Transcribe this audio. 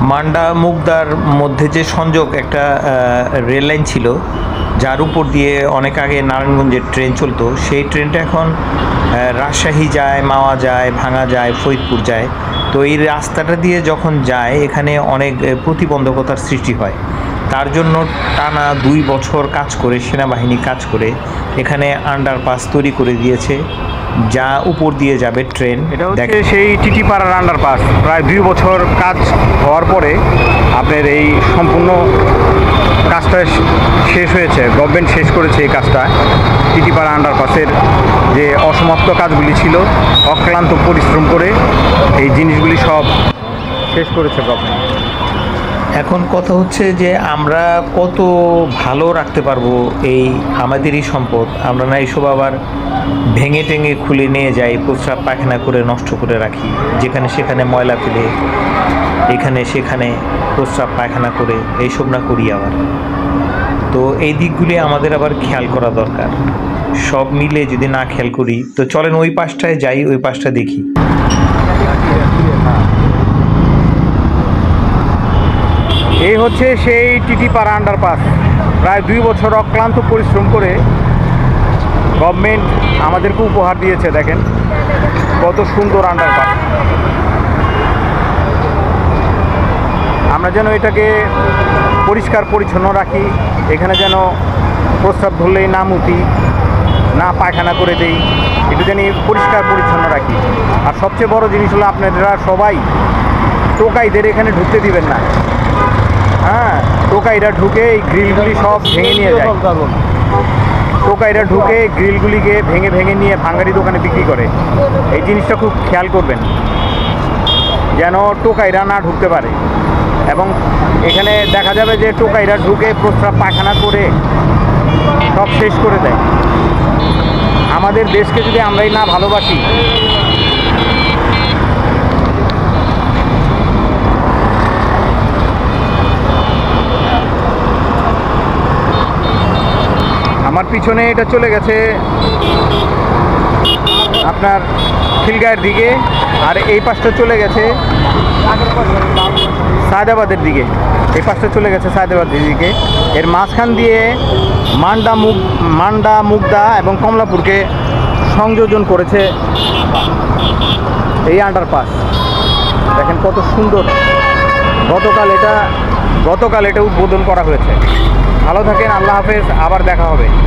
মান্ডা মুগদার মধ্যে যে সংযোগ, একটা রেল লাইন ছিল, যার উপর দিয়ে অনেক আগে নারায়ণগঞ্জের ট্রেন চলতো, সেই ট্রেনটা এখন রাজশাহী যায়, মাওয়া যায় ভাঙা যায়, ফরিদপুর যায়। তো এই রাস্তাটা দিয়ে যখন যায়, এখানে অনেক প্রতিবন্ধকতার সৃষ্টি হয়। তার জন্য টানা দুই বছর কাজ করে সেনাবাহিনী কাজ করে এখানে আন্ডারপাস তৈরি করে দিয়েছে। যা উপর দিয়ে যাবে ট্রেন এটা হচ্ছে সেই টিটিপাড়ার আন্ডারপাস প্রায় দুই বছর কাজ হওয়ার পরে আপনার এই সম্পূর্ণ কাজটা শেষ হয়েছে। গভর্নমেন্ট শেষ করেছে এই কাজটা। টিটিপাড়া আন্ডারপাসের যে অসমাপ্ত কাজগুলি ছিল অক্লান্ত পরিশ্রম করে এই জিনিসগুলি সব শেষ করেছে গভর্নমেন্ট এখন কথা হচ্ছে যে আমরা কত ভালো রাখতে পারব এই আমাদেরই সম্পদ। আমরা না এইসব আবার ভেঙে টেঙে খুলে নিয়ে যাই, প্রস্রাব পায়খানা করে নষ্ট করে রাখি। যেখানে সেখানে ময়লা ফেলে, এখানে সেখানে প্রস্রাব পায়খানা করে, এইসব না করি আবার। তো এই দিকগুলি আমাদের আবার খেয়াল করা দরকার। সব মিলে যদি না খেয়াল করি, তো চলেন ওই পাশটায় যাই, ওই পাশটা দেখি। এই হচ্ছে সেই টিটিপাড়া আন্ডারপাস প্রায় দুই বছর অক্লান্ত পরিশ্রম করে গভর্নমেন্ট আমাদেরকে উপহার দিয়েছে, দেখেন। কত সুন্দর আন্ডারপাস আমরা যেন এটাকে পরিষ্কার পরিচ্ছন্ন রাখি, এখানে যেন প্রস্রাব ধরলেই না মুতি, না পায়খানা করে দেই এটা যেন পরিষ্কার পরিচ্ছন্ন রাখি। আর সবচেয়ে বড় জিনিস হলো আপনারা সবাই টোকাইদের এখানে ঢুকতে দিবেন না। হ্যাঁ টোকাইরা ঢুকে এই গ্রিলগুলি সব ভেঙে নিয়ে যায়। টোকাইরা ঢুকে গ্রিলগুলিকে ভেঙে ভেঙে নিয়ে ভাঙ্গারি দোকানে বিক্রি করে। এই জিনিসটা খুব খেয়াল করবেন, যেন টোকাইরা না ঢুকতে পারে। এবং এখানে দেখা যাবে যে টোকাইরা ঢুকে প্রস্রাব পায়খানা করে সব শেষ করে দেয়। আমাদের দেশকে যদি আমরাই না ভালোবাসি আমার পিছনে এটা চলে গেছে। আপনার খিলগায়ের দিকে, আর এই পাশটা চলে গেছে সায়দাবাদের দিকে। এই পাশটা চলে গেছে সায়দাবাদের দিকে। এর মাঝখান দিয়ে মান্ডা মুগ, মান্ডা, মুগদা এবং কমলাপুরকে সংযোজন করেছে এই আন্ডারপাস দেখেন কত সুন্দর। গতকাল এটা গতকাল এটা উদ্বোধন করা হয়েছে। ভালো থাকেন, আল্লাহ হাফেজ, আবার দেখা হবে।